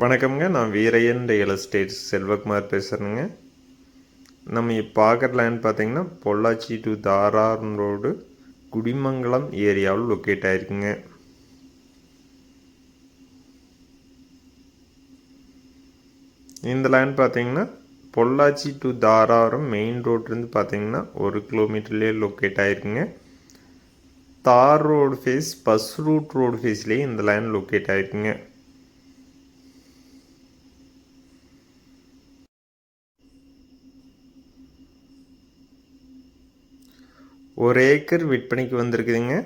வணக்கம்ங்க. நான் Veeraiyan real estate. Selvakumar பேசுகிறேங்க நம்ம பார்க்குற லேண்ட் பார்த்திங்கன்னா பொள்ளாச்சி டு தாரார் ரோடு குடிமங்கலம் ஏரியாவில் லொக்கேட் ஆயிருக்குங்க. இந்த லேண்ட் பார்த்தீங்கன்னா பொள்ளாச்சி டு தாராரம் மெயின் ரோட்லேருந்து பார்த்திங்கன்னா ஒரு கிலோமீட்டர்லேயே locate ஆயிருக்குங்க. Tar road face bus route road ஃபேஸ்லேயே இந்த லேண்ட் லொக்கேட் ஆயிருக்குங்க. ஒரு ஏக்கர் விற்பனைக்கு வந்திருக்குதுங்க.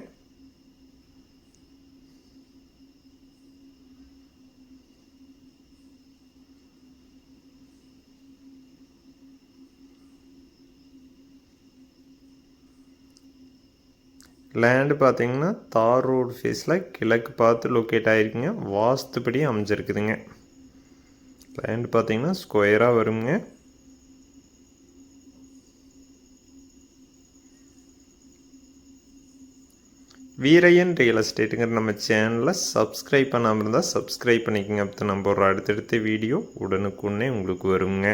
லேண்டு பார்த்தீங்கன்னா தார் ரோடு ஃபேஸில் கிழக்கு பார்த்து லொக்கேட் ஆகிருக்குங்க வாஸ்துப்படி அமைஞ்சிருக்குதுங்க. லேண்டு பார்த்தீங்கன்னா ஸ்கொயராக வருங்க. வீரையன் ரியல் எஸ்டேட்டுங்கிற நம்ம சேனலை சப்ஸ்கிரைப் பண்ணாமல் இருந்தால் சப்ஸ்கிரைப் பண்ணிக்கோங்க. அப்போ நம்ம ஒரு அடுத்தடுத்த வீடியோ உடனுக்குன்னே உங்களுக்கு வருங்க.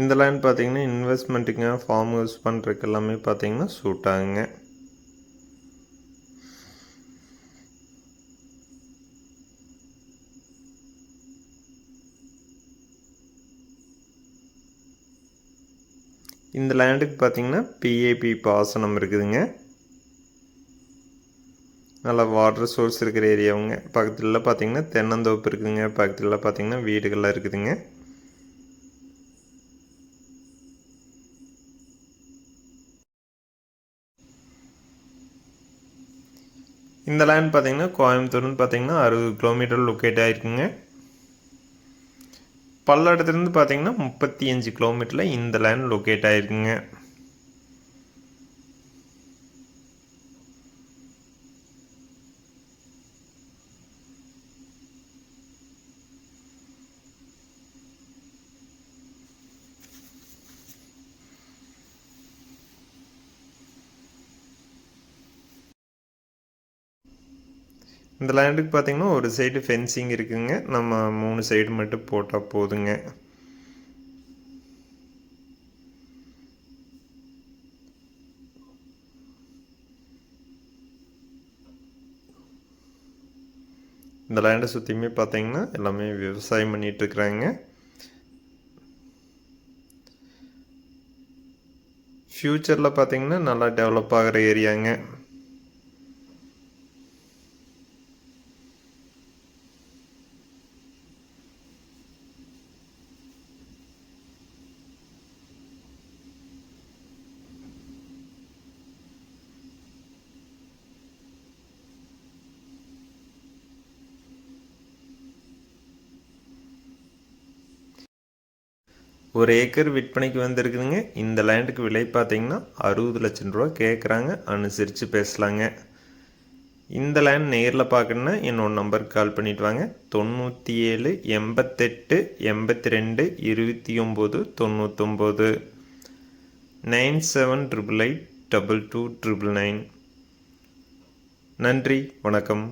இந்த லேண்ட் பார்த்தீங்கன்னா இன்வெஸ்ட்மெண்ட்டுங்க ஃபார்ம் யூஸ் பண்ணுறதுக்கு எல்லாமே பார்த்தீங்கன்னா சூட் ஆகுங்க. இந்த லேண்டுக்கு பார்த்தீங்கன்னா பிஏபி பாசனம் இருக்குதுங்க. நல்லா வாட்டர் சோர்ஸ் இருக்கிற ஏரியாவுங்க பக்கத்தில் பார்த்தீங்கன்னா தென்னந்தோப்பு இருக்குதுங்க. பக்கத்தில் பார்த்திங்கன்னா வீடுகள்லாம் இருக்குதுங்க. இந்த லேண்ட் பார்த்தீங்கன்னா கோயம்புத்தூர்னு பார்த்தீங்கன்னா அறுபது கிலோமீட்டர் லொக்கேட் ஆகிருக்குங்க பல்லடத்துலேருந்து பார்த்தீங்கன்னா முப்பத்தி அஞ்சு கிலோமீட்டரில் இந்த லேண்ட் லொக்கேட் ஆகிருக்குங்க இந்த லேண்டுக்கு பார்த்தீங்கன்னா ஒரு சைடு ஃபென்சிங் இருக்குதுங்க நம்ம மூணு சைடு மட்டும் போட்டால் போதுங்க. இந்த லேண்டை சுற்றியுமே பார்த்தீங்கன்னா எல்லாமே விவசாயம் பண்ணிகிட்ருக்குறாங்க ஃப்யூச்சரில் பார்த்தீங்கன்னா நல்லா டெவலப் ஆகிற ஏரியாங்க ஒரு ஏக்கர் விற்பனைக்கு வந்திருக்குதுங்க. இந்த லேண்டுக்கு விலை பார்த்தீங்கன்னா அறுபது லட்சம் ரூபா கேட்குறாங்க அனுசரித்து பேசலாங்க. இந்த லேண்ட் நேரில் பார்க்கணுன்னா என்னோட நம்பருக்கு கால் பண்ணிட்டு வாங்க. தொண்ணூற்றி ஏழு எண்பத்தெட்டு எண்பத்தி ரெண்டு இருபத்தி ஒம்பது தொண்ணூத்தொம்பது. Nine seven triple eight double two triple nine. நன்றி. வணக்கம்.